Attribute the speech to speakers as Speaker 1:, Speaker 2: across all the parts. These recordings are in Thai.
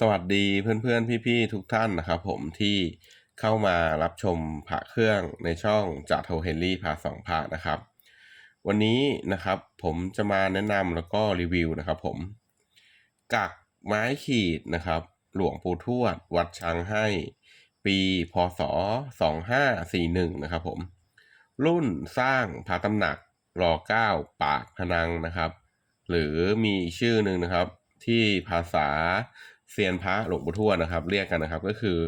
Speaker 1: สวัสดีเพื่อนๆ พี่ๆ ทุกท่านนะครับผมที่เข้ามารับชมพระเครื่องในช่องจากโทเฮนรี่พาสองพระนะครับ วันนี้นะครับผมจะมาแนะนำแล้วก็รีวิวนะครับผมกักไม้ขีดนะครับ หลวงปู่ทวด วัดช้างให้ ปีพศ 2541 นะครับผม รุ่นสร้างพระตำหนักรอเก้าปากพนังนะครับ หรือมีชื่อหนึ่งนะครับที่ภาษา เซียนพระหลวงปู่ทวดนะครับ เรียกกันนะครับ ก็คือ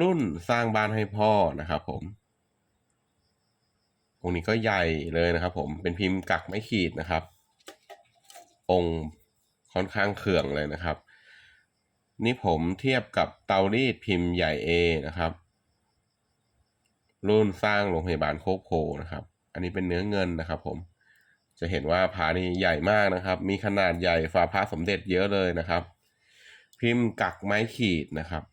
Speaker 1: รุ่นสร้างบ้านให้พ่อนะครับผมองค์นี้ก็ใหญ่เลยนะครับ ผมเป็นพิมพ์กักไม้ขีดนะครับ องค์ค่อนข้างเขื่องเลยนะครับ นี่ผมเทียบกับเตารีดพิมพ์ใหญ่ A นะครับ รุ่นสร้างโรงพยาบาลโคกโพนะครับ อันนี้เป็นเนื้อเงินนะครับ ผมจะเห็นว่าผานี้ใหญ่มากนะครับ มีขนาดใหญ่ฝาพระสมเด็จเยอะเลยนะครับ พิมพ์กักไม้ขีดนะครับ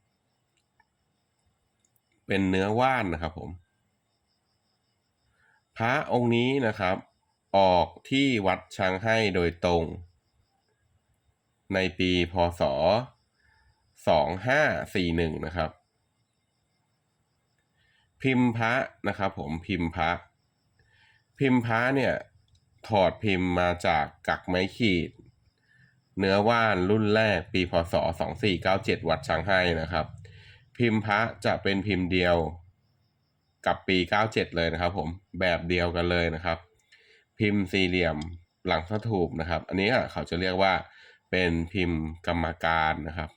Speaker 1: เป็นเนื้อว่านนะครับผม พระองค์นี้นะครับ ออกที่วัดช้างให้โดยตรง ในปีพศ 2541 นะครับ พิมพ์พระนะครับผมพิมพ์พระ พิมพ์พระเนี่ยถอดพิมพ์มาจากกักไม้ขีด เนื้อว่านรุ่นแรกปีพศ 2497 วัดชางให้นะครับ พิมพ์พระจะเป็นพิมพ์เดียวกับปี 97 เลยนะครับ ผมแบบเดียวกันเลยนะครับ พิมพ์สี่เหลี่ยมหลังสถูปนะครับ อันนี้เขาจะเรียกว่าเป็นพิมพ์กรรมการนะครับ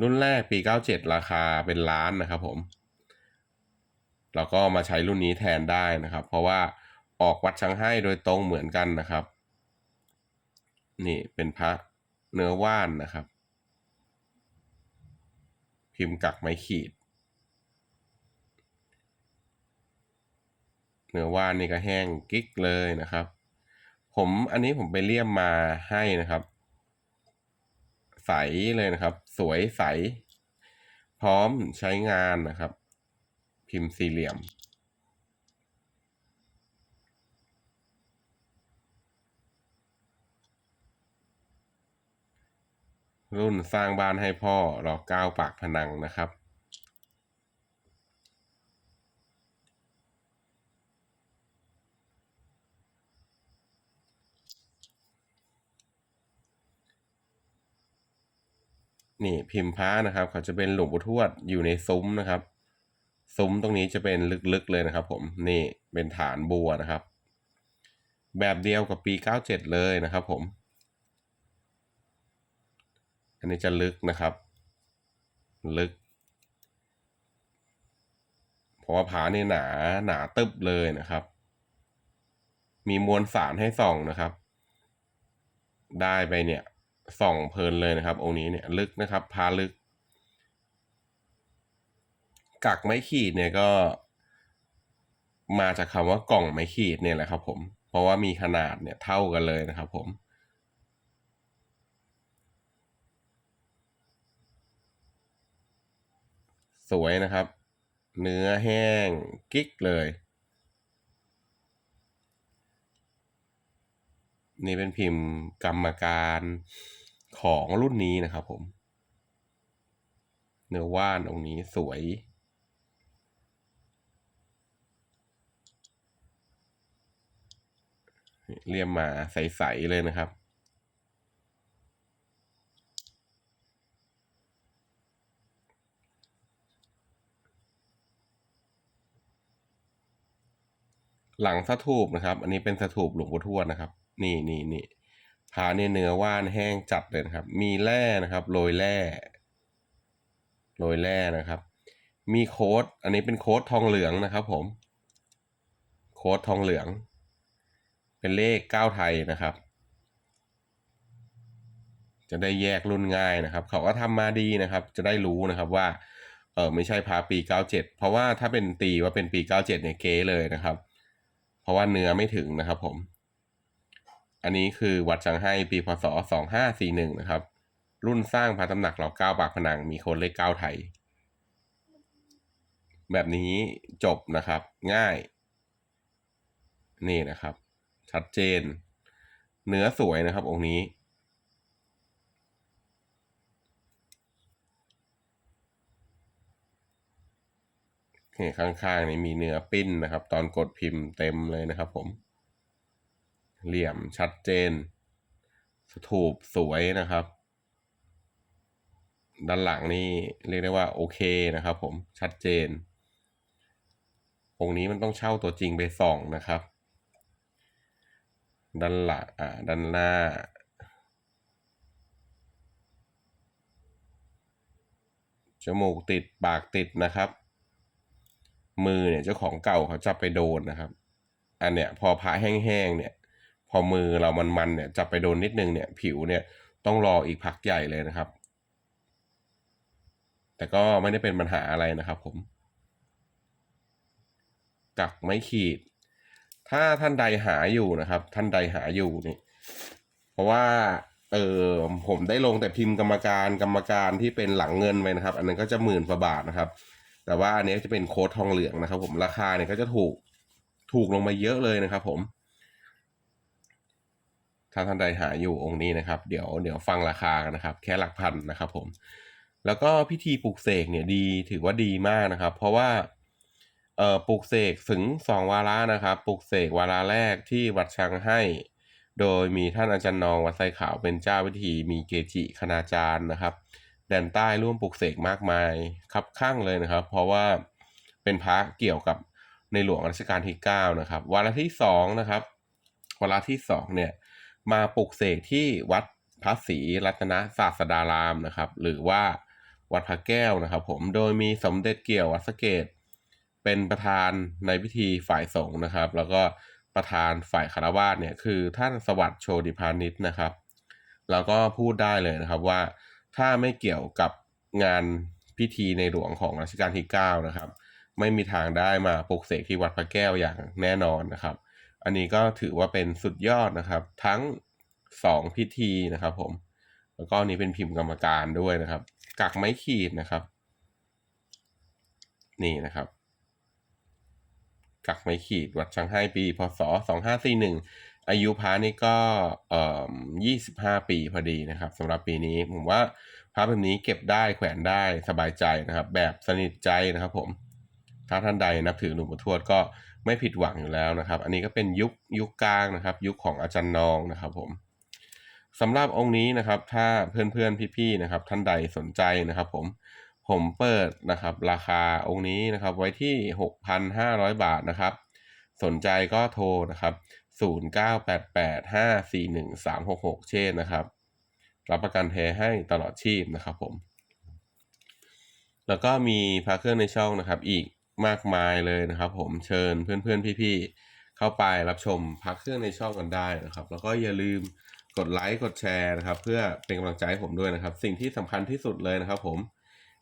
Speaker 1: รุ่นแรกปี 97 ราคาเป็นล้านนะครับ ผมเราก็มาใช้รุ่นนี้แทนได้นะครับ เพราะว่าออกวัดช้างให้โดยตรงเหมือนกันนะครับ นี่เป็นพระเนื้อว่านนะครับ พิมพ์กักไม้ขีด เนื้อว่านนี่ก็แห้งกิ๊กเลยนะครับ ผมอันนี้ผมไปเลี่ยมมาให้นะครับ ใสเลยนะครับ สวยใส พร้อมใช้งานนะครับ พิมพ์สี่เหลี่ยม รุ่นสร้างบ้านให้พ่อรอก้าวปากพนังนะครับ นี่พิมพ์พระนะครับเขาจะเป็นหลวงปู่ทวดอยู่ในซุ้มนะครับ ซุ้มตรงนี้จะเป็นลึกๆเลยนะครับผมนี่เป็นฐานบัวนะครับ แบบเดียวกับปี 97 เลยนะครับผม อันนี้จะลึกนะครับ ลึก เพราะว่าผานี่หนาหนาตึบเลยนะครับ มีมวลสารให้ส่องนะครับ ได้ไปเนี่ยส่องเพลินเลยนะครับ องค์นี้เนี่ยลึกนะครับพาลึก กักไม้ขีดเนี่ยก็มาจากคำว่ากล่องไม้ขีดเนี่ยแหละครับผม เพราะว่ามีขนาดเนี่ยเท่ากันเลยนะครับผม วยนะครับ เนื้อแห้งกิ๊กเลย นี่เป็นพิมพ์กรรมการของรุ่นนี้นะครับผม เนื้อว่านองนี้สวยเรียมมาใส ๆ เลยนะครับ หลังสถูปนะครับ อันนี้เป็นสถูปหลวงปู่ทวดนะครับ นี่นี่นี่ผาเนี่ยเนื้อว่านแห้งจัดเลยนะครับ มีแร่นะครับโรยแร่โรยแร่นะครับ มีโค้ด อันนี้เป็นโค้ดทองเหลืองนะครับผม โค้ดทองเหลือง เป็นเลขเก้าไทยนะครับ จะได้แยกรุ่นง่ายนะครับ เขาก็ทำมาดีนะครับ จะได้รู้นะครับว่า เออไม่ใช่พาปีเก้าเจ็ดเพราะว่าถ้าเป็นตีว่าเป็นปีเก้าเจ็ดเนี่ยเก๋เลยนะครับ เพราะว่าเนื้อไม่ถึงนะครับผม อันนี้คือวัดจังให้ปีพศสองห้าสี่หนึ่งนะครับ รุ่นสร้างพระตำหนักเราเก้าปากผนังมีคนเลขเก้าไทย แบบนี้จบนะครับ ง่าย นี่นะครับ ชัดเจน เนื้อสวยนะครับองค์นี้ นี่ข้างๆนี่มีเนื้อปิ้นนะครับ ตอนกดพิมพ์เต็มเลยนะครับผม เหลี่ยมชัดเจน สถูปสวยนะครับ ด้านหลังนี่เรียกได้ว่าโอเคนะครับผมชัดเจนองค์นี้มันต้องเช่าตัวจริงไปส่องนะครับ ด้านหลังอ่าด้านหน้าจมูกติดปากติดนะครับ มือเนี่ยเจ้าของเก่าเขาจับไปโดนนะครับ อันเนี้ยพอพระแห้งๆเนี่ย พอมือเรามันๆเนี่ยจับไปโดนนิดนึงเนี่ย ผิวเนี่ยต้องรออีกพักใหญ่เลยนะครับ แต่ก็ไม่ได้เป็นปัญหาอะไรนะครับ ผม กักไม่ขีด ถ้าท่านใดหาอยู่นะครับ ท่านใดหาอยู่นี่ เพราะว่าเออผมได้ลงแต่พิมพ์กรรมการกรรมการที่เป็นหลังเงินไปนะครับ อันนั้นก็จะหมื่นกว่าบาทนะครับ แต่ว่าอันนี้จะเป็นโค้ดทองเหลืองนะครับ ผมราคาเนี่ยก็จะถูกถูกลงมาเยอะเลยนะครับ ผม ถ้าท่านใดหาอยู่องค์นี้นะครับ เดี๋ยวเดี๋ยวฟังราคากันนะครับ แค่หลักพันนะครับ ผม แล้วก็พิธีปลุกเสกเนี่ยดีถือว่าดีมากนะครับ เพราะว่าเอ่อปลุกเสกถึงสองวาระนะครับปลุกเสกวาระแรกที่วัดช้างให้ โดยมีท่านอาจารย์นองวัดไซขาวเป็นเจ้าพิธีมีเกจิคณาจารย์นะครับ แดนใต้ร่วมปลุกเสกมากมายครับข้างเลยนะครับ เพราะว่าเป็นพระเกี่ยวกับในหลวงรัชกาลที่ 9 นะครับวาระที่2นะครับวาระที่2เนี่ยมาปลุกเสกที่วัดพระศรีรัตนศาสดารามนะครับ หรือว่าวัดพระแก้วนะครับ ผมโดยมีสมเด็จเกี่ยววัดสเกต เป็นประธานในพิธีฝ่ายสงฆ์นะครับ แล้วก็ประธานฝ่ายคารวาสเนี่ยคือท่านสวัสดิ์โชติพานิชนะครับ แล้วก็พูดได้เลยนะครับว่า ถ้าไม่เกี่ยวกับงานพิธีในหลวงของรัชกาลที่ 9 นะครับ ไม่มีทางได้มาปลุกเสกที่วัดพระแก้วอย่างแน่นอนนะครับ อันนี้ก็ถือว่าเป็นสุดยอดนะครับ ทั้ง 2 พิธีนะครับผม แล้วก็นี้เป็นพิมพ์กรรมการด้วยนะครับ กักไม้ขีดนะครับ นี่นะครับกักไม้ขีดวัดช้างให้ปี พศ 2541 อายุพระนี่ก็เอ่อ25ปีพอดีนะครับสำหรับปีนี้ผมว่าพระแบบนี้เก็บได้แขวนได้สบายใจนะครับ แบบสนิทใจนะครับผมถ้าท่านใดนับถือหลวงปู่ทวดก็ไม่ผิดหวังอยู่แล้วนะครับ อันนี้ก็เป็นยุคยุคกลางนะครับ ยุคของอาจารย์นองนะครับผมสำหรับองค์นี้นะครับ ถ้าเพื่อนๆพี่ๆนะครับ ท่านใดสนใจนะครับ ผมผมเปิดนะครับ ราคาองค์นี้นะครับไว้ที่ 6,500 บาทนะครับ สนใจก็โทรนะครับ 0988541366 เช่นนะครับ รับประกันแท้ให้ตลอดชีพนะครับผม แล้วก็มีพระเครื่องในช่องนะครับ อีกมากมายเลยนะครับ ผมเชิญเพื่อนๆพี่ๆเข้าไปรับชมพระเครื่องในช่องกันได้นะครับ แล้วก็อย่าลืมกดไลค์กดแชร์นะครับ เพื่อเป็นกำลังใจให้ผมด้วยนะครับ สิ่งที่สำคัญที่สุดเลยนะครับ ผม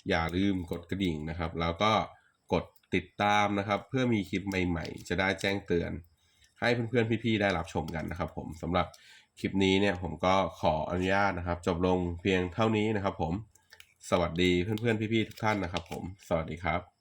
Speaker 1: อย่าลืมกดกระดิ่งนะครับ แล้วก็กดติดตามนะครับ เพื่อมีคลิปใหม่ ๆ จะได้แจ้งเตือน ให้เพื่อนๆพี่ๆได้รับชมกันนะครับ ผมสำหรับคลิปนี้เนี่ยผมก็ขออนุญาตนะครับ จบลงเพียงเท่านี้นะครับ ผมสวัสดีเพื่อนๆพี่ๆทุกท่านนะครับ ผมสวัสดีครับ